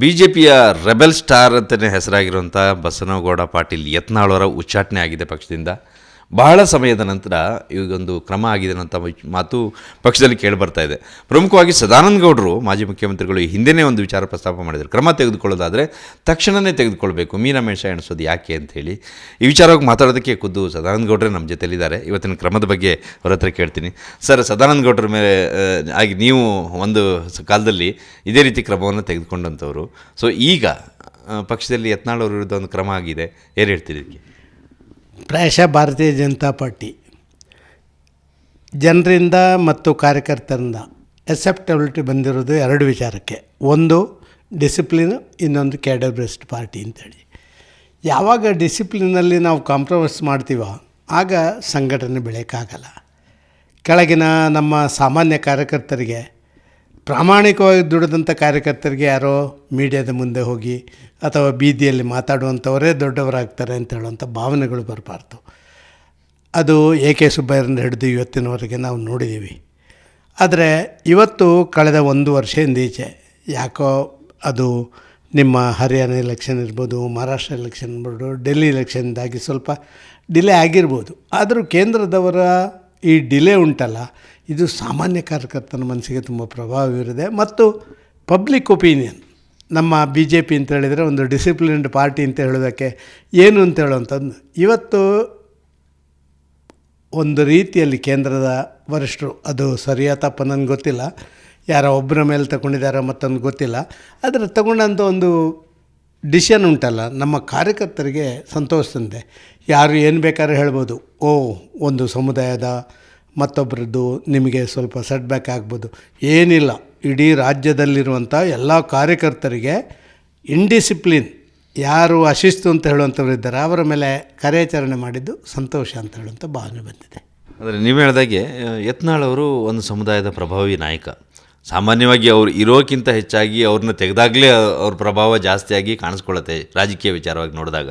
ಬಿಜೆಪಿಯ rebel star ಅಂತಲೇ ಹೆಸರಾಗಿರುವಂಥ ಬಸನಗೌಡ ಪಾಟೀಲ್ ಯತ್ನಾಳವರ ಉಚ್ಚಾಟನೆ ಆಗಿದೆ ಪಕ್ಷದಿಂದ. ಬಹಳ ಸಮಯದ ನಂತರ ಈಗೊಂದು ಕ್ರಮ ಆಗಿದೆ ಅಂತ ಮಾತು ಪಕ್ಷದಲ್ಲಿ ಕೇಳಿಬರ್ತಾ ಇದೆ. ಪ್ರಮುಖವಾಗಿ ಸದಾನಂದ ಗೌಡರು ಮಾಜಿ ಮುಖ್ಯಮಂತ್ರಿಗಳು ಈ ಹಿಂದೆನೇ ಒಂದು ವಿಚಾರ ಪ್ರಸ್ತಾಪ ಮಾಡಿದರು. ಕ್ರಮ ತೆಗೆದುಕೊಳ್ಳೋದಾದರೆ ತಕ್ಷಣವೇ ತೆಗೆದುಕೊಳ್ಬೇಕು. ಮೀನಮೇಶ ಎಣಿಸೋದು ಯಾಕೆ ಅಂತೇಳಿ ಈ ವಿಚಾರವಾಗಿ ಮಾತಾಡೋದಕ್ಕೆ ಖುದ್ದು ಸದಾನಂದ ಗೌಡ್ರೆ ನಮ್ಮ ಜೊತೆಲಿದ್ದಾರೆ. ಇವತ್ತಿನ ಕ್ರಮದ ಬಗ್ಗೆ ಅವ್ರ ಹತ್ರ ಕೇಳ್ತೀನಿ. ಸರ್, ಸದಾನಂದ ಗೌಡ್ರ ಮೇಲೆ ಆಗಿ ನೀವು ಒಂದು ಕಾಲದಲ್ಲಿ ಇದೇ ರೀತಿ ಕ್ರಮವನ್ನು ತೆಗೆದುಕೊಂಡಂಥವ್ರು. ಸೊ ಈಗ ಪಕ್ಷದಲ್ಲಿ ಯತ್ನಾಳ್ ಅವ್ರ ವಿರುದ್ಧ ಒಂದು ಕ್ರಮ ಆಗಿದೆ. ಏನು ಹೇಳ್ತೀರಿ ಇದಕ್ಕೆ? ಪ್ರಾಯಶಃ ಭಾರತೀಯ ಜನತಾ ಪಾರ್ಟಿ. ಜನರಿಂದ ಮತ್ತು ಕಾರ್ಯಕರ್ತರಿಂದ ಎಸೆಪ್ಟಬಿಲಿಟಿ ಬಂದಿರೋದು ಎರಡು ವಿಚಾರಕ್ಕೆ. ಒಂದು ಡಿಸಿಪ್ಲಿನ್ ಇನ್ನೊಂದು ಕ್ಯಾಡರ್ ಬೆಸ್ಟ್ ಪಾರ್ಟಿ ಅಂತೇಳಿ. ಯಾವಾಗ ಡಿಸಿಪ್ಲಿನಲ್ಲಿ ನಾವು ಕಾಂಪ್ರಮೈಸ್ ಮಾಡ್ತೀವೋ ಆಗ ಸಂಘಟನೆ ಬೆಳೆಯೋಕ್ಕಾಗಲ್ಲ. ಕೆಳಗಿನ ನಮ್ಮ ಸಾಮಾನ್ಯ ಕಾರ್ಯಕರ್ತರಿಗೆ ಪ್ರಾಮಾಣಿಕವಾಗಿ ದುಡಿದಂಥ ಕಾರ್ಯಕರ್ತರಿಗೆ ಯಾರೋ ಮೀಡಿಯಾದ ಮುಂದೆ ಹೋಗಿ ಅಥವಾ ಬೀದಿಯಲ್ಲಿ ಮಾತಾಡುವಂಥವರೇ ದೊಡ್ಡವರಾಗ್ತಾರೆ ಅಂತ ಹೇಳುವಂಥ ಭಾವನೆಗಳು ಬರಬಾರ್ದು. ಅದು ಎ ಕೆ ಸುಬ್ಬಯ್ಯರಿಂದ ಹಿಡಿದು ಇವತ್ತಿನವರೆಗೆ ನಾವು ನೋಡಿದ್ದೀವಿ. ಆದರೆ ಇವತ್ತು ಕಳೆದ ಒಂದು ವರ್ಷದಿಂದ ಈಚೆ ಯಾಕೋ ಅದು ನಿಮ್ಮ ಹರಿಯಾಣ ಎಲೆಕ್ಷನ್ ಇರ್ಬೋದು, ಮಹಾರಾಷ್ಟ್ರ ಎಲೆಕ್ಷನ್ ಇರ್ಬೋದು, ಡೆಲ್ಲಿ ಎಲೆಕ್ಷನ್ದಾಗಿ ಸ್ವಲ್ಪ ಡಿಲೇ ಆಗಿರ್ಬೋದು. ಆದರೂ ಕೇಂದ್ರದವರ ಈ ಡಿಲೇ ಉಂಟಲ್ಲ ಇದು ಸಾಮಾನ್ಯ ಕಾರ್ಯಕರ್ತನ ಮನಸ್ಸಿಗೆ ತುಂಬ ಪ್ರಭಾವ ಬೀರಿದೆ. ಮತ್ತು ಪಬ್ಲಿಕ್ ಒಪಿನಿಯನ್ ನಮ್ಮ ಬಿ ಜೆ ಪಿ ಅಂತ ಹೇಳಿದರೆ ಒಂದು ಡಿಸಿಪ್ಲಿನ್ಡ್ ಪಾರ್ಟಿ ಅಂತ ಹೇಳೋದಕ್ಕೆ ಏನು ಅಂತ ಹೇಳುವಂಥದ್ದು, ಇವತ್ತು ಒಂದು ರೀತಿಯಲ್ಲಿ ಕೇಂದ್ರದ ವರಿಷ್ಠರು, ಅದು ಸರಿಯಾ ತಪ್ಪ ನನಗೆ ಗೊತ್ತಿಲ್ಲ, ಯಾರೋ ಒಬ್ಬರ ಮೇಲೆ ತಗೊಂಡಿದ್ದಾರೋ ಮತ್ತೊಂದು ಗೊತ್ತಿಲ್ಲ, ಆದರೆ ತಗೊಂಡಂಥ ಒಂದು ಡಿಸಿಷನ್ ಉಂಟಲ್ಲ, ನಮ್ಮ ಕಾರ್ಯಕರ್ತರಿಗೆ ಸಂತೋಷ ಯಾರು ಏನು ಬೇಕಾದ್ರೂ ಹೇಳ್ಬೋದು, ಓ, ಒಂದು ಸಮುದಾಯದ ಮತ್ತೊಬ್ಬರದ್ದು ನಿಮಗೆ ಸ್ವಲ್ಪ ಸೆಟ್ ಬ್ಯಾಕ್ ಆಗ್ಬೋದು. ಏನಿಲ್ಲ, ಇಡೀ ರಾಜ್ಯದಲ್ಲಿರುವಂಥ ಎಲ್ಲ ಕಾರ್ಯಕರ್ತರಿಗೆ ಇಂಡಿಸಿಪ್ಲಿನ್ ಯಾರು ಅಶಿಸ್ತು ಅಂತ ಹೇಳುವಂಥವ್ರು ಇದ್ದಾರೆ, ಅವರ ಮೇಲೆ ಕಾರ್ಯಾಚರಣೆ ಮಾಡಿದ್ದು ಸಂತೋಷ ಅಂತ ಹೇಳುವಂಥ ಭಾವನೆ ಬಂದಿದೆ. ಆದರೆ ನೀವು ಹೇಳಿದಾಗೆ, ಯತ್ನಾಳ್ ಅವರು ಒಂದು ಸಮುದಾಯದ ಪ್ರಭಾವಿ ನಾಯಕ. ಸಾಮಾನ್ಯವಾಗಿ ಅವರು ಇರೋಕ್ಕಿಂತ ಹೆಚ್ಚಾಗಿ ಅವ್ರನ್ನ ತೆಗೆದಾಗಲೇ ಅವ್ರ ಪ್ರಭಾವ ಜಾಸ್ತಿಯಾಗಿ ಕಾಣಿಸ್ಕೊಳ್ಳುತ್ತೆ ರಾಜಕೀಯ ವಿಚಾರವಾಗಿ ನೋಡಿದಾಗ.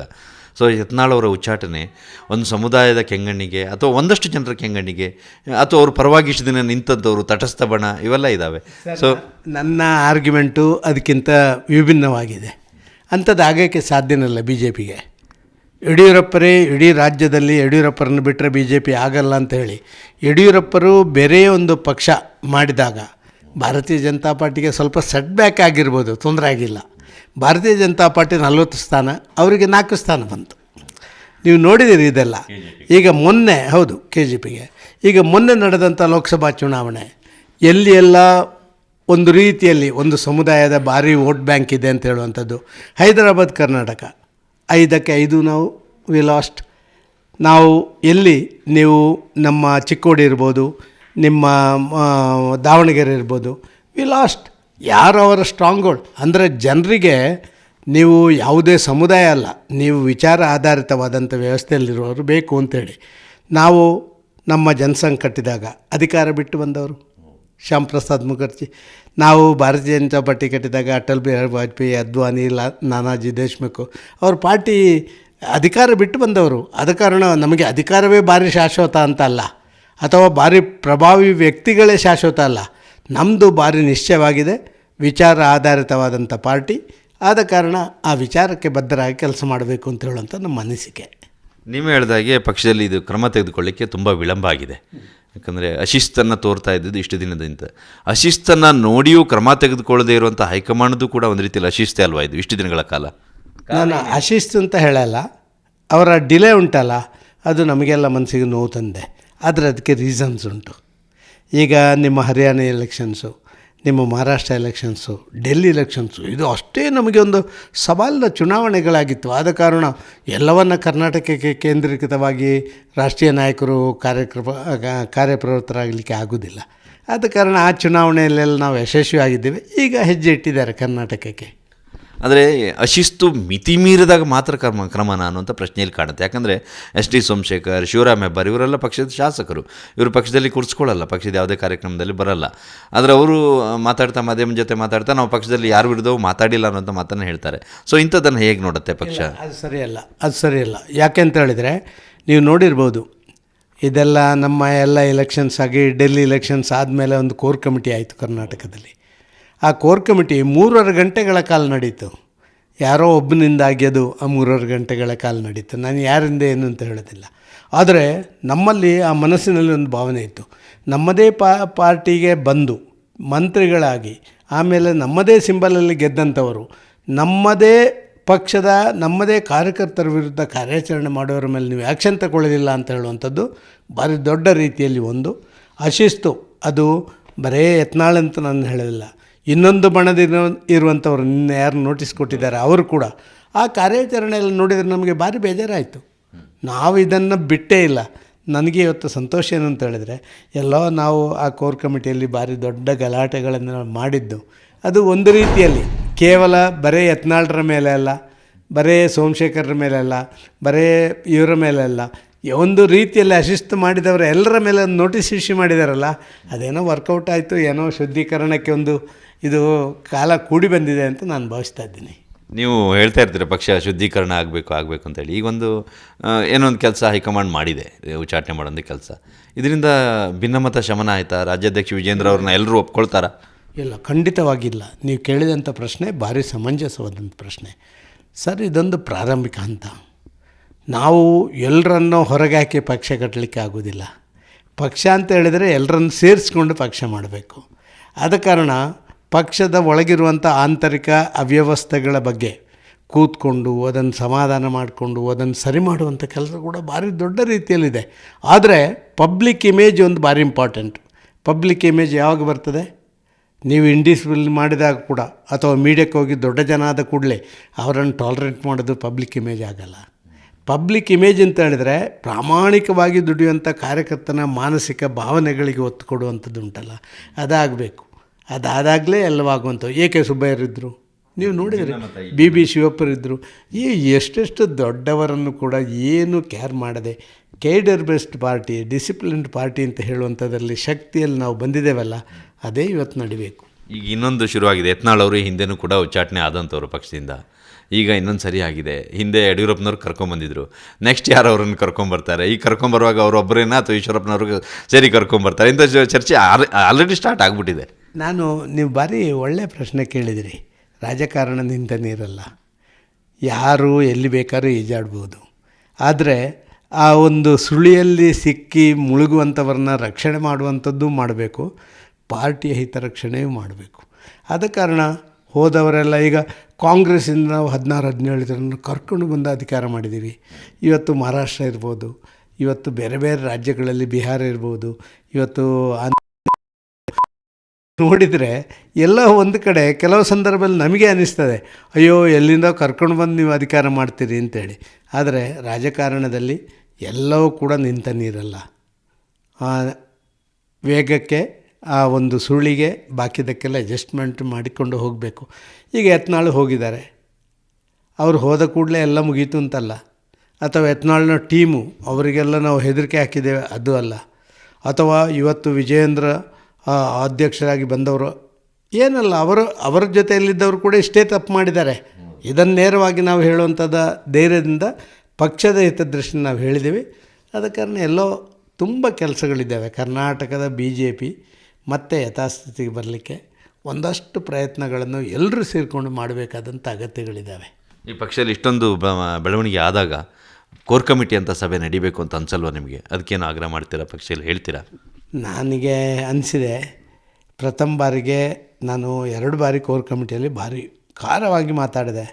ಸೊ ಯತ್ನಾಳವರ ಉಚ್ಚಾಟನೆ ಒಂದು ಸಮುದಾಯದ ಕೆಂಗಣ್ಣಿಗೆ ಅಥವಾ ಒಂದಷ್ಟು ಜನರ ಕೆಂಗಣ್ಣಿಗೆ ಅಥವಾ ಅವರು ಪರವಾಗಿ ಇಷ್ಟು ದಿನ ನಿಂತದ್ದವರು ತಟಸ್ಥ ಬಣ ಇವೆಲ್ಲ ಇದ್ದಾವೆ ಸೊ ನನ್ನ ಆರ್ಗ್ಯುಮೆಂಟು ಅದಕ್ಕಿಂತ ವಿಭಿನ್ನವಾಗಿದೆ. ಅಂಥದ್ದು ಆಗೋಕ್ಕೆ ಸಾಧ್ಯನಲ್ಲ ಬಿ ಜೆ ಪಿಗೆ ಯಡಿಯೂರಪ್ಪರೇ ಇಡೀ ರಾಜ್ಯದಲ್ಲಿ ಯಡಿಯೂರಪ್ಪರನ್ನು ಬಿಟ್ಟರೆ ಬಿ ಜೆ ಪಿ ಆಗಲ್ಲ ಅಂತ ಹೇಳಿ ಯಡಿಯೂರಪ್ಪರು ಬೇರೆ ಒಂದು ಪಕ್ಷ ಮಾಡಿದಾಗ ಭಾರತೀಯ ಜನತಾ ಪಾರ್ಟಿಗೆ ಸ್ವಲ್ಪ ಸೆಟ್ ಬ್ಯಾಕ್ ಆಗಿರ್ಬೋದು ತೊಂದರೆ ಆಗಿಲ್ಲ. ಭಾರತೀಯ ಜನತಾ ಪಾರ್ಟಿ ನಲವತ್ತು ಸ್ಥಾನ ಅವರಿಗೆ ನಾಲ್ಕು ಸ್ಥಾನ ಬಂತು. ನೀವು ನೋಡಿದ್ದೀರಿ ಇದೆಲ್ಲ. ಈಗ ಮೊನ್ನೆ ಹೌದು ಕೆ ಜಿ ಪಿಗೆ ಈಗ ಮೊನ್ನೆ ನಡೆದಂಥ ಲೋಕಸಭಾ ಚುನಾವಣೆ ಎಲ್ಲಿ ಎಲ್ಲ ಒಂದು ರೀತಿಯಲ್ಲಿ ಒಂದು ಸಮುದಾಯದ ಭಾರಿ ವೋಟ್ ಬ್ಯಾಂಕ್ ಇದೆ ಅಂತ ಹೇಳುವಂಥದ್ದು. ಹೈದರಾಬಾದ್ ಕರ್ನಾಟಕ. ಐದಕ್ಕೆ ಐದು ನಾವು ವಿ ಲಾಸ್ಟ್ ನಾವು ಎಲ್ಲಿ ನೀವು ನಮ್ಮ ಚಿಕ್ಕೋಡಿ ಇರ್ಬೋದು ನಿಮ್ಮ ದಾವಣಗೆರೆ ಇರ್ಬೋದು ವಿ ಲಾಸ್ಟ್ ಯಾರು ಅವರ ಸ್ಟ್ರಾಂಗ್ ಹೋಲ್ಡ್ ಅಂದರೆ ಜನರಿಗೆ ನೀವು ಯಾವುದೇ ಸಮುದಾಯ ಅಲ್ಲ, ನೀವು ವಿಚಾರ ಆಧಾರಿತವಾದಂಥ ವ್ಯವಸ್ಥೆಯಲ್ಲಿರುವವರು ಬೇಕು ಅಂತೇಳಿ. ನಾವು ನಮ್ಮ ಜನಸಂಘ ಕಟ್ಟಿದಾಗ ಅಧಿಕಾರ ಬಿಟ್ಟು ಬಂದವರು. ಶ್ಯಾಮ್ ಪ್ರಸಾದ್ ಮುಖರ್ಜಿ, ನಾವು ಭಾರತೀಯ ಜನತಾ ಪಾರ್ಟಿ ಕಟ್ಟಿದಾಗ ಅಟಲ್ ಬಿಹಾರಿ ವಾಜಪೇಯಿ, ಅದ್ವಾನಿ, ಲಾ, ನಾನಾಜಿ ದೇಶ್ಮುಖ್ ಅವ್ರ ಪಾರ್ಟಿ ಅಧಿಕಾರ ಬಿಟ್ಟು ಬಂದವರು. ಆದ ಕಾರಣ ನಮಗೆ ಅಧಿಕಾರವೇ ಭಾರಿ ಶಾಶ್ವತ ಅಂತ ಅಲ್ಲ, ಅಥವಾ ಭಾರಿ ಪ್ರಭಾವಿ ವ್ಯಕ್ತಿಗಳೇ ಶಾಶ್ವತ ಅಲ್ಲ. ನಮ್ಮದು ಭಾರಿ ನಿಶ್ಚಯವಾಗಿದೆ. ವಿಚಾರ ಆಧಾರಿತವಾದಂಥ ಪಾರ್ಟಿ. ಆದ ಕಾರಣ ಆ ವಿಚಾರಕ್ಕೆ ಬದ್ಧರಾಗಿ ಕೆಲಸ ಮಾಡಬೇಕು ಅಂತ ಹೇಳುವಂಥ ನಮ್ಮ ಅನಿಸಿಕೆ. ನೀವು ಹೇಳಿದಾಗೆ ಪಕ್ಷದಲ್ಲಿ ಇದು ಕ್ರಮ ತೆಗೆದುಕೊಳ್ಳಿಕ್ಕೆ ತುಂಬ ವಿಳಂಬ ಆಗಿದೆ. ಯಾಕಂದರೆ ಅಶಿಸ್ತನ್ನು ತೋರ್ತಾ ಇದ್ದಿದ್ದು ಇಷ್ಟು ದಿನದಿಂದ. ಅಶಿಸ್ತನ್ನು ನೋಡಿಯೂ ಕ್ರಮ ತೆಗೆದುಕೊಳ್ಳದೇ ಇರುವಂಥ ಹೈಕಮಾಂಡ್ದು ಕೂಡ ಒಂದು ರೀತಿಯಲ್ಲಿ ಅಶಿಸ್ತೆ ಅಲ್ವಾ ಇದು? ಇಷ್ಟು ದಿನಗಳ ಕಾಲ? ನಾನು ಅಶಿಸ್ತು ಅಂತ ಹೇಳಲ್ಲ. ಅವರ ಡಿಲೇ ಉಂಟಲ್ಲ ಅದು ನಮಗೆಲ್ಲ ಮನಸ್ಸಿಗೆ ನೋವು ತಂದೆ. ಆದರೆ ಅದಕ್ಕೆ ರೀಸನ್ಸ್ ಉಂಟು. ಈಗ ನಿಮ್ಮ ಹರಿಯಾಣ ಎಲೆಕ್ಷನ್ಸು ನಿಮ್ಮ ಮಹಾರಾಷ್ಟ್ರ ಎಲೆಕ್ಷನ್ಸು ಡೆಲ್ಲಿ ಎಲೆಕ್ಷನ್ಸು ಇದು ಅಷ್ಟೇ ನಮಗೆ ಒಂದು ಸವಾಲಿನ ಚುನಾವಣೆಗಳಾಗಿತ್ತು. ಆದ ಕಾರಣ ಎಲ್ಲವನ್ನು ಕರ್ನಾಟಕಕ್ಕೆ ಕೇಂದ್ರೀಕೃತವಾಗಿ ರಾಷ್ಟ್ರೀಯ ನಾಯಕರು ಕಾರ್ಯಕ್ರಮ ಕಾರ್ಯಪ್ರವೃತ್ತರಾಗಲಿಕ್ಕೆ ಆಗೋದಿಲ್ಲ. ಆದ ಕಾರಣ ಆ ಚುನಾವಣೆಯಲ್ಲೆಲ್ಲ ನಾವು ಯಶಸ್ವಿಯಾಗಿದ್ದೇವೆ. ಈಗ ಹೆಜ್ಜೆ ಇಟ್ಟಿದ್ದಾರೆ ಕರ್ನಾಟಕಕ್ಕೆ. ಆದರೆ ಅಶಿಸ್ತು ಮಿತಿ ಮೀರಿದಾಗ ಮಾತ್ರ ಕ್ರಮ ಕ್ರಮನ ಅನ್ನುವಂಥ ಪ್ರಶ್ನೆಯಲ್ಲಿ ಕಾಣುತ್ತೆ. ಯಾಕಂದರೆ ಎಸ್ ಟಿ ಸೋಮಶೇಖರ್, ಶಿವರಾಮ್ ಹೆಬ್ಬಾರ್ ಇವರೆಲ್ಲ ಪಕ್ಷದ ಶಾಸಕರು. ಇವರು ಪಕ್ಷದಲ್ಲಿ ಕೂರಿಸ್ಕೊಳ್ಳಲ್ಲ, ಪಕ್ಷದ ಯಾವುದೇ ಕಾರ್ಯಕ್ರಮದಲ್ಲಿ ಬರಲ್ಲ. ಆದರೆ ಅವರು ಮಾತಾಡ್ತಾ ಮಾಧ್ಯಮ ಜೊತೆ ಮಾತಾಡ್ತಾ ನಾವು ಪಕ್ಷದಲ್ಲಿ ಯಾರು ವಿರುದ್ಧವೂ ಮಾತಾಡಿಲ್ಲ ಅನ್ನೋಂಥ ಮಾತನ್ನು ಹೇಳ್ತಾರೆ. ಸೊ ಇಂಥದ್ದನ್ನು ಹೇಗೆ ನೋಡುತ್ತೆ ಪಕ್ಷ? ಅದು ಸರಿಯಲ್ಲ ಅದು ಸರಿಯಲ್ಲ. ಯಾಕೆ ಅಂತ ಹೇಳಿದರೆ, ನೀವು ನೋಡಿರ್ಬೋದು, ಇದೆಲ್ಲ ನಮ್ಮ ಎಲ್ಲ ಎಲೆಕ್ಷನ್ಸ್ ಆಗಿ ಡೆಲ್ಲಿ ಎಲೆಕ್ಷನ್ಸ್ ಆದಮೇಲೆ ಒಂದು ಕೋರ್ ಕಮಿಟಿ ಆಯಿತು ಕರ್ನಾಟಕದಲ್ಲಿ. ಆ ಕೋರ್ ಕಮಿಟಿ ಮೂರುವರೆ ಗಂಟೆಗಳ ಕಾಲ ನಡೀತು. ಯಾರೋ ಒಬ್ಬನಿಂದಾಗಿ ಅದು ಆ ಮೂರುವರೆ ಗಂಟೆಗಳ ಕಾಲ ನಡೀತು. ನಾನು ಯಾರಿಂದ ಏನು ಅಂತ ಹೇಳೋದಿಲ್ಲ. ಆದರೆ ನಮ್ಮಲ್ಲಿ ಆ ಮನಸ್ಸಿನಲ್ಲಿ ಒಂದು ಭಾವನೆ ಇತ್ತು. ನಮ್ಮದೇ ಪಾರ್ಟಿಗೆ ಬಂದು ಮಂತ್ರಿಗಳಾಗಿ, ಆಮೇಲೆ ನಮ್ಮದೇ ಸಿಂಬಲಲ್ಲಿ ಗೆದ್ದಂಥವರು, ನಮ್ಮದೇ ಪಕ್ಷದ, ನಮ್ಮದೇ ಕಾರ್ಯಕರ್ತರ ವಿರುದ್ಧ ಕಾರ್ಯಾಚರಣೆ ಮಾಡೋರ ಮೇಲೆ ನೀವು ಆ್ಯಕ್ಷನ್ ತಗೊಳ್ಳೋದಿಲ್ಲ ಅಂತ ಹೇಳುವಂಥದ್ದು ಭಾರಿ ದೊಡ್ಡ ರೀತಿಯಲ್ಲಿ ಒಂದು ಅಶಿಸ್ತು. ಅದು ಬರೇ ಯತ್ನಾಳ್ ಅಂತ ನಾನು ಹೇಳೋದಿಲ್ಲ. ಇನ್ನೊಂದು ಬಣದಿನ ಇರುವಂಥವ್ರು ನಿನ್ನೆ ಯಾರು ನೋಟಿಸ್ ಕೊಟ್ಟಿದ್ದಾರೆ ಅವರು ಕೂಡ. ಆ ಕಾರ್ಯಾಚರಣೆಯಲ್ಲಿ ನೋಡಿದರೆ ನಮಗೆ ಭಾರಿ ಬೇಜಾರಾಯಿತು. ನಾವು ಇದನ್ನು ಬಿಟ್ಟೇ ಇಲ್ಲ. ನನಗೆ ಇವತ್ತು ಸಂತೋಷ ಏನು ಅಂತ ಹೇಳಿದರೆ, ಎಲ್ಲೋ ನಾವು ಆ ಕೋರ್ ಕಮಿಟಿಯಲ್ಲಿ ಭಾರಿ ದೊಡ್ಡ ಗಲಾಟೆಗಳನ್ನು ಮಾಡಿದ್ದು. ಅದು ಒಂದು ರೀತಿಯಲ್ಲಿ ಕೇವಲ ಬರೇ ಯತ್ನಾಳ್ರ ಮೇಲೆ ಅಲ್ಲ, ಬರೇ ಮೇಲೆ ಅಲ್ಲ, ಬರೇ ಇವರ ಮೇಲೆ ಅಲ್ಲ. ಒಂದು ರೀತಿಯಲ್ಲಿ ಅಶಿಸ್ತು ಮಾಡಿದವರು ಎಲ್ಲರ ಮೇಲೆ ನೋಟಿಸ್ ಇಶ್ಯೂ ಮಾಡಿದಾರಲ್ಲ, ಅದೇನೋ ವರ್ಕೌಟ್ ಆಯಿತು, ಏನೋ ಶುದ್ಧೀಕರಣಕ್ಕೆ ಒಂದು ಇದು ಕಾಲ ಕೂಡಿ ಬಂದಿದೆ ಅಂತ ನಾನು ಭಾವಿಸ್ತಾ ಇದ್ದೀನಿ. ನೀವು ಹೇಳ್ತಾ ಇರ್ತೀರ ಪಕ್ಷ ಶುದ್ಧೀಕರಣ ಆಗಬೇಕು ಆಗಬೇಕು ಅಂತೇಳಿ ಈಗ ಒಂದು ಏನೋ ಒಂದು ಕೆಲಸ ಹೈಕಮಾಂಡ್ ಮಾಡಿದೆ ಉಚ್ಚಾಟನೆ ಮಾಡೋದು ಕೆಲಸ. ಇದರಿಂದ ಭಿನ್ನಮತ ಶಮನ ಆಯಿತಾ? ರಾಜ್ಯಾಧ್ಯಕ್ಷ ವಿಜೇಂದ್ರ ಅವ್ರನ್ನ ಎಲ್ಲರೂ ಒಪ್ಕೊಳ್ತಾರಾ? ಇಲ್ಲ ಖಂಡಿತವಾಗಿಲ್ಲ. ನೀವು ಕೇಳಿದಂಥ ಪ್ರಶ್ನೆ ಭಾರಿ ಸಮಂಜಸವಾದಂಥ ಪ್ರಶ್ನೆ. ಸರ್ ಇದೊಂದು ಪ್ರಾರಂಭಿಕ ಹಂತ. ನಾವು ಎಲ್ಲರನ್ನೂ ಹೊರಗೆ ಹಾಕಿ ಪಕ್ಷ ಕಟ್ಟಲಿಕ್ಕೆ ಆಗೋದಿಲ್ಲ ಪಕ್ಷ ಅಂತ ಹೇಳಿದರೆ ಎಲ್ಲರನ್ನು ಸೇರಿಸ್ಕೊಂಡು ಪಕ್ಷ ಮಾಡಬೇಕು. ಆದ ಕಾರಣ ಪಕ್ಷದ ಒಳಗಿರುವಂಥ ಆಂತರಿಕ ಅವ್ಯವಸ್ಥೆಗಳ ಬಗ್ಗೆ ಕೂತ್ಕೊಂಡು, ಅದನ್ನು ಸಮಾಧಾನ ಮಾಡಿಕೊಂಡು, ಅದನ್ನು ಸರಿ ಮಾಡುವಂಥ ಕೆಲಸ ಕೂಡ ಭಾರಿ ದೊಡ್ಡ ರೀತಿಯಲ್ಲಿದೆ. ಆದರೆ ಪಬ್ಲಿಕ್ ಇಮೇಜ್ ಒಂದು ಭಾರಿ ಇಂಪಾರ್ಟೆಂಟ್. ಪಬ್ಲಿಕ್ ಇಮೇಜ್ ಯಾವಾಗ ಬರ್ತದೆ? ನೀವು ಇಂಡಿಸ್ಬಿಲ್ ಮಾಡಿದಾಗ ಕೂಡ, ಅಥವಾ ಮೀಡಿಯಾಕ್ಕೆ ಹೋಗಿ ದೊಡ್ಡ ಜನ ಆದ ಕೂಡಲೇ ಅವರನ್ನು ಟಾಲರೇಟ್ ಮಾಡೋದು ಪಬ್ಲಿಕ್ ಇಮೇಜ್ ಆಗಲ್ಲ. ಪಬ್ಲಿಕ್ ಇಮೇಜ್ ಅಂತ ಹೇಳಿದರೆ ಪ್ರಾಮಾಣಿಕವಾಗಿ ದುಡಿಯುವಂಥ ಕಾರ್ಯಕರ್ತನ ಮಾನಸಿಕ ಭಾವನೆಗಳಿಗೆ ಒತ್ತು ಕೊಡುವಂಥದ್ದು ಉಂಟಲ್ಲ. ಅದಾಗಬೇಕು. ಅದಾದಾಗಲೇ ಎಲ್ಲವಾಗುವಂಥವು ಏಕೆ ಸುಬ್ಬಯ್ಯರಿದ್ದರು ನೀವು ನೋಡಿದರೆ ಬಿ ಬಿ ಶಿವಪ್ಪರಿದ್ದರು ಈ ಎಷ್ಟೆಷ್ಟು ದೊಡ್ಡವರನ್ನು ಕೂಡ ಏನು ಕೇರ್ ಮಾಡದೆ cadre based party disciplined party ಅಂತ ಹೇಳುವಂಥದ್ರಲ್ಲಿ ಶಕ್ತಿಯಲ್ಲಿ ನಾವು ಬಂದಿದ್ದೇವಲ್ಲ ಅದೇ ಇವತ್ತು ನಡಿಬೇಕು. ಈಗ ಇನ್ನೊಂದು ಶುರುವಾಗಿದೆ. ಯತ್ನಾಳ್ ಅವರು ಹಿಂದೆನೂ ಕೂಡ ಉಚ್ಚಾಟನೆ ಆದಂಥವ್ರು ಪಕ್ಷದಿಂದ. ಈಗ ಇನ್ನೊಂದು ಸರಿ ಆಗಿದೆ. ಹಿಂದೆ ಯಡಿಯೂರಪ್ಪನವ್ರು ಕರ್ಕೊಂಬಂದಿದ್ರು. ನೆಕ್ಸ್ಟ್ ಯಾರು ಅವ್ರನ್ನ ಕರ್ಕೊಂಬರ್ತಾರೆ? ಈಗ ಕರ್ಕೊಂಬರುವಾಗ ಅವರೊಬ್ಬರೇನ ಅಥವಾ ಈಶ್ವರಪ್ಪನವ್ರಿಗೆ ಸೇರಿ ಕರ್ಕೊಂಬರ್ತಾರೆ? ಇಂಥ ಚರ್ಚೆ ಆಲ್ರೆಡಿ ಸ್ಟಾರ್ಟ್ ಆಗಿಬಿಟ್ಟಿದೆ. ನಾನು, ನೀವು ಭಾರಿ ಒಳ್ಳೆಯ ಪ್ರಶ್ನೆ ಕೇಳಿದಿರಿ. ರಾಜಕಾರಣ ನಿಂತ ನೀರಲ್ಲ. ಯಾರು ಎಲ್ಲಿ ಬೇಕಾದ್ರೂ ಈಜಾಡ್ಬೋದು. ಆದರೆ ಆ ಒಂದು ಸುಳಿಯಲ್ಲಿ ಸಿಕ್ಕಿ ಮುಳುಗುವಂಥವ್ರನ್ನ ರಕ್ಷಣೆ ಮಾಡುವಂಥದ್ದು ಮಾಡಬೇಕು. ಪಾರ್ಟಿಯ ಹಿತರಕ್ಷಣೆಯೂ ಮಾಡಬೇಕು. ಆದ ಕಾರಣ ಹೋದವರೆಲ್ಲ ಈಗ ಕಾಂಗ್ರೆಸ್ಸಿಂದ ನಾವು ಹದಿನಾರು, ಹದಿನೇಳು ಜನರನ್ನು ಕರ್ಕೊಂಡು ಬಂದು ಅಧಿಕಾರ ಮಾಡಿದ್ದೀವಿ. ಇವತ್ತು ಮಹಾರಾಷ್ಟ್ರ ಇರ್ಬೋದು. ಇವತ್ತು ಬೇರೆ ಬೇರೆ ರಾಜ್ಯಗಳಲ್ಲಿ ಬಿಹಾರ ಇರ್ಬೋದು. ಇವತ್ತು ನೋಡಿದರೆ ಎಲ್ಲ ಒಂದು ಕಡೆ ಕೆಲವು ಸಂದರ್ಭದಲ್ಲಿ ನಮಗೆ ಅನ್ನಿಸ್ತದೆ ಅಯ್ಯೋ, ಎಲ್ಲಿಂದ ಕರ್ಕೊಂಡು ಬಂದು ನೀವು ಅಧಿಕಾರ ಮಾಡ್ತೀರಿ? ಅಂತೇಳಿ. ಆದರೆ ರಾಜಕಾರಣದಲ್ಲಿ ಎಲ್ಲವೂ ಕೂಡ ನಿಂತ ನೀರಲ್ಲ. ವೇಗಕ್ಕೆ, ಆ ಒಂದು ಸುರುಳಿಗೆ ಬಾಕಿದಕ್ಕೆಲ್ಲ ಅಡ್ಜಸ್ಟ್ಮೆಂಟ್ ಮಾಡಿಕೊಂಡು ಹೋಗಬೇಕು. ಈಗ ಎತ್ನಾಳು ಹೋಗಿದ್ದಾರೆ. ಅವ್ರು ಹೋದ ಕೂಡಲೇ ಎಲ್ಲ ಮುಗೀತು ಅಂತಲ್ಲ. ಅಥವಾ ಯತ್ನಾಳ್ನ ಟೀಮು, ಅವರಿಗೆಲ್ಲ ನಾವು ಹೆದರಿಕೆ ಹಾಕಿದ್ದೇವೆ, ಅದು ಅಲ್ಲ. ಅಥವಾ ಇವತ್ತು ವಿಜಯೇಂದ್ರ ಅಧ್ಯಕ್ಷರಾಗಿ ಬಂದವರು. ಏನಲ್ಲ, ಅವರು, ಅವರ ಜೊತೆಯಲ್ಲಿದ್ದವರು ಕೂಡ ಇಷ್ಟೇ ತಪ್ಪು ಮಾಡಿದ್ದಾರೆ. ಇದನ್ನು ನೇರವಾಗಿ ನಾವು ಹೇಳುವಂಥದ್ದು ಧೈರ್ಯದಿಂದ, ಪಕ್ಷದ ಹಿತದೃಷ್ಟಿ ನಾವು ಹೇಳಿದ್ದೀವಿ. ಆದ ಕಾರಣ ಎಲ್ಲೋ ತುಂಬ ಕೆಲಸಗಳಿದ್ದಾವೆ. ಕರ್ನಾಟಕದ ಬಿ ಜೆ ಪಿ ಮತ್ತೆ ಯಥಾಸ್ಥಿತಿಗೆ ಬರಲಿಕ್ಕೆ ಒಂದಷ್ಟು ಪ್ರಯತ್ನಗಳನ್ನು ಎಲ್ಲರೂ ಸೇರಿಕೊಂಡು ಮಾಡಬೇಕಾದಂಥ ಅಗತ್ಯಗಳಿದ್ದಾವೆ. ಈ ಪಕ್ಷದಲ್ಲಿ ಇಷ್ಟೊಂದು ಬೆಳವಣಿಗೆ ಆದಾಗ ಕೋರ್ ಕಮಿಟಿ ಅಂತ ಸಭೆ ನಡಿಬೇಕು ಅಂತ ಅನ್ಸಲ್ವ ನಿಮಗೆ? ಅದಕ್ಕೇನು ಆಗ್ರಹ ಮಾಡ್ತೀರಾ ಪಕ್ಷದಲ್ಲಿ ಹೇಳ್ತೀರಾ? ನನಗೆ ಅನಿಸಿದೆ, ಪ್ರಥಮ ಬಾರಿಗೆ ನಾನು ಎರಡು ಬಾರಿ ಕೋರ್ ಕಮಿಟಿಯಲ್ಲಿ ಭಾರಿ ಖಾರವಾಗಿ ಮಾತಾಡಿದೆ.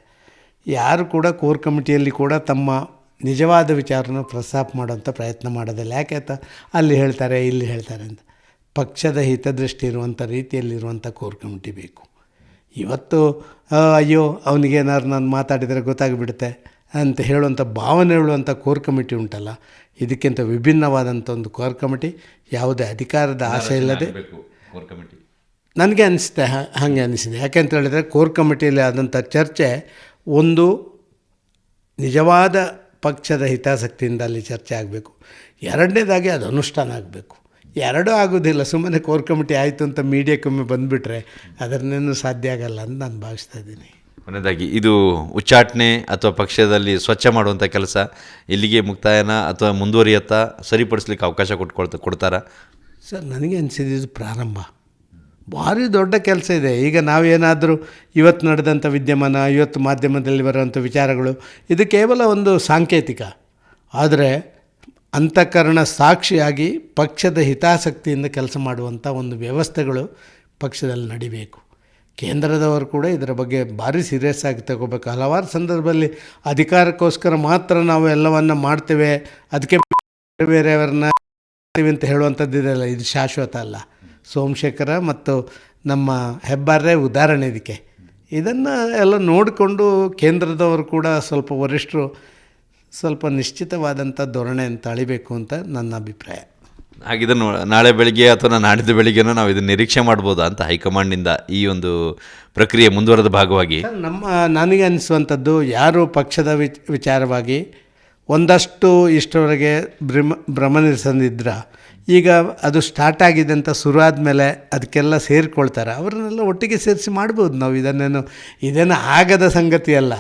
ಯಾರು ಕೂಡ ಕೋರ್ ಕಮಿಟಿಯಲ್ಲಿ ಕೂಡ ತಮ್ಮ ನಿಜವಾದ ವಿಚಾರನ ಪ್ರಸ್ತಾಪ ಮಾಡೋಂಥ ಪ್ರಯತ್ನ ಮಾಡೋದಿಲ್ಲ. ಯಾಕೆ ಅಂತ ಅಲ್ಲಿ ಹೇಳ್ತಾರೆ, ಇಲ್ಲಿ ಹೇಳ್ತಾರೆ ಅಂತ. ಪಕ್ಷದ ಹಿತದೃಷ್ಟಿ ಇರುವಂಥ ರೀತಿಯಲ್ಲಿರುವಂಥ ಕೋರ್ ಕಮಿಟಿ ಬೇಕು. ಇವತ್ತು ಅಯ್ಯೋ, ಅವನಿಗೇನಾದ್ರು ನಾನು ಮಾತಾಡಿದರೆ ಗೊತ್ತಾಗ್ಬಿಡುತ್ತೆ. ಅಂತ ಹೇಳುವಂಥ ಭಾವನೆ ಹೇಳುವಂಥ ಕೋರ್ ಕಮಿಟಿ ಉಂಟಲ್ಲ ಇದಕ್ಕಿಂತ ವಿಭಿನ್ನವಾದಂಥ ಒಂದು ಕೋರ್ ಕಮಿಟಿ ಯಾವುದೇ ಅಧಿಕಾರದ ಆಸೆ ಇಲ್ಲದೆ ಕೋರ್ ಕಮಿಟಿ. ನನಗೆ ಅನಿಸುತ್ತೆ ಹಾಗೆ ಅನಿಸಿದೆ. ಯಾಕೆಂತ ಹೇಳಿದರೆ ಕೋರ್ ಕಮಿಟಿಯಲ್ಲಿ ಆದಂಥ ಚರ್ಚೆ ಒಂದು ನಿಜವಾದ ಪಕ್ಷದ ಹಿತಾಸಕ್ತಿಯಿಂದ ಅಲ್ಲಿ ಚರ್ಚೆ ಆಗಬೇಕು. ಎರಡನೇದಾಗಿ ಅದು ಅನುಷ್ಠಾನ ಆಗಬೇಕು. ಎರಡೂ ಆಗೋದಿಲ್ಲ ಸುಮ್ಮನೆ ಕೋರ್ ಕಮಿಟಿ ಆಯಿತು ಅಂತ ಮೀಡಿಯಾಕ್ಕೊಮ್ಮೆ ಬಂದುಬಿಟ್ರೆ ಅದನ್ನೇನು ಸಾಧ್ಯ ಆಗಲ್ಲ ಅಂತ ನಾನು ಭಾವಿಸ್ತಾ ಇದ್ದೀನಿ. ಕೊನೆಯದಾಗಿ ಇದು ಉಚ್ಚಾಟನೆ ಅಥವಾ ಪಕ್ಷದಲ್ಲಿ ಸ್ವಚ್ಛ ಮಾಡುವಂಥ ಕೆಲಸ, ಇಲ್ಲಿಗೆ ಮುಕ್ತಾಯನ ಅಥವಾ ಮುಂದುವರಿಯತ್ತಾ ಸರಿಪಡಿಸ್ಲಿಕ್ಕೆ ಅವಕಾಶ ಕೊಟ್ಕೊಳ್ತಾ, ಕೊಡ್ತಾರಾ? ಸರ್, ನನಗೆ ಅನಿಸಿದ್ದು ಪ್ರಾರಂಭ. ಭಾರಿ ದೊಡ್ಡ ಕೆಲಸ ಇದೆ. ಈಗ ನಾವೇನಾದರೂ ಇವತ್ತು ನಡೆದಂಥ ವಿದ್ಯಮಾನ, ಇವತ್ತು ಮಾಧ್ಯಮದಲ್ಲಿ ಬರುವಂಥ ವಿಚಾರಗಳು, ಇದು ಕೇವಲ ಒಂದು ಸಾಂಕೇತಿಕ. ಆದರೆ ಅಂತಃಕರಣ ಸಾಕ್ಷಿಯಾಗಿ ಪಕ್ಷದ ಹಿತಾಸಕ್ತಿಯಿಂದ ಕೆಲಸ ಮಾಡುವಂಥ ಒಂದು ವ್ಯವಸ್ಥೆಗಳು ಪಕ್ಷದಲ್ಲಿ ನಡಿಬೇಕು. ಕೇಂದ್ರದವರು ಕೂಡ ಇದರ ಬಗ್ಗೆ ಭಾರಿ ಸೀರಿಯಸ್ ಆಗಿ ತಗೋಬೇಕು. ಹಲವಾರು ಸಂದರ್ಭದಲ್ಲಿ ಅಧಿಕಾರಕ್ಕೋಸ್ಕರ ಮಾತ್ರ ನಾವು ಎಲ್ಲವನ್ನು ಮಾಡ್ತೇವೆ. ಅದಕ್ಕೆ ಬೇರೆ ಬೇರೆಯವ್ರನ್ನ ಅಂತ ಹೇಳುವಂಥದ್ದು ಇದೆಲ್ಲ, ಇದು ಶಾಶ್ವತ ಅಲ್ಲ. ಸೋಮಶೇಖರ ಮತ್ತು ನಮ್ಮ ಹೆಬ್ಬಾರ್ರೆ ಉದಾಹರಣೆ ಇದಕ್ಕೆ. ಇದನ್ನು ಎಲ್ಲ ನೋಡಿಕೊಂಡು ಕೇಂದ್ರದವರು ಕೂಡ ಸ್ವಲ್ಪ ವರಿಷ್ಠರು ಸ್ವಲ್ಪ ನಿಶ್ಚಿತವಾದಂಥ ಧೋರಣೆಯನ್ನು ತಳಿಬೇಕು ಅಂತ ನನ್ನ ಅಭಿಪ್ರಾಯ. ಹಾಗಿದನ್ನು ನಾಳೆ ಬೆಳಿಗ್ಗೆ ಅಥವಾ ನಾಡಿದ್ದು ಬೆಳಿಗ್ಗೆನೂ ನಾವು ಇದನ್ನು ನಿರೀಕ್ಷೆ ಮಾಡ್ಬೋದಾ ಅಂತ ಹೈಕಮಾಂಡ್ನಿಂದ ಈ ಒಂದು ಪ್ರಕ್ರಿಯೆ ಮುಂದುವರೆದ ಭಾಗವಾಗಿ? ನಮ್ಮ, ನನಗೆ ಅನಿಸುವಂಥದ್ದು ಯಾರು ಪಕ್ಷದ ವಿಚ್, ವಿಚಾರವಾಗಿ ಒಂದಷ್ಟು ಇಷ್ಟರವರೆಗೆ ಭ್ರಮ ಭ್ರಮನಿಸಂದಿದ್ರ ಈಗ ಅದು ಸ್ಟಾರ್ಟ್ ಆಗಿದೆ ಅಂತ ಶುರು ಆದಮೇಲೆ ಅದಕ್ಕೆಲ್ಲ ಸೇರಿಕೊಳ್ತಾರೆ? ಅವ್ರನ್ನೆಲ್ಲ ಒಟ್ಟಿಗೆ ಸೇರಿಸಿ ಮಾಡ್ಬೋದು ನಾವು. ಇದನ್ನೇನು ಇದೇನು ಆಗದ ಸಂಗತಿ ಅಲ್ಲ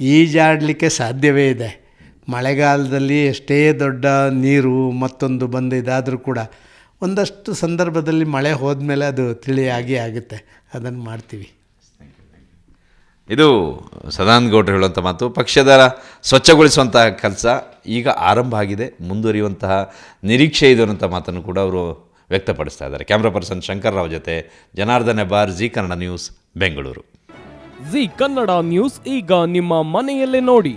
ಈಜಾಡಲಿಕ್ಕೆ ಸಾಧ್ಯವೇ ಇದೆ. ಮಳೆಗಾಲದಲ್ಲಿ ಎಷ್ಟೇ ದೊಡ್ಡ ನೀರು ಮತ್ತೊಂದು ಬಂದು ಇದಾದರೂ ಕೂಡ ಒಂದಷ್ಟು ಸಂದರ್ಭದಲ್ಲಿ ಮಳೆ ಹೋದ್ಮೇಲೆ ಅದು ತಿಳಿಯಾಗಿ ಆಗುತ್ತೆ. ಅದನ್ನು ಮಾಡ್ತೀವಿ. ಇದು ಸದಾನಂದ ಗೌಡರು ಹೇಳುವಂಥ ಮಾತು. ಪಕ್ಷದ ಸ್ವಚ್ಛಗೊಳಿಸುವಂತಹ ಕೆಲಸ ಈಗ ಆರಂಭ ಆಗಿದೆ. ಮುಂದುವರಿಯುವಂತಹ ನಿರೀಕ್ಷೆ ಇದು ಅನ್ನೋಂಥ ಮಾತನ್ನು ಕೂಡ ಅವರು ವ್ಯಕ್ತಪಡಿಸ್ತಾ ಇದ್ದಾರೆ. ಕ್ಯಾಮ್ರಾ ಪರ್ಸನ್ ಶಂಕರ್ ರಾವ್ ಜೊತೆ Janardhan bar Zee Kannada news Bengaluru. Zee Kannada news ಈಗ ನಿಮ್ಮ ಮನೆಯಲ್ಲೇ ನೋಡಿ.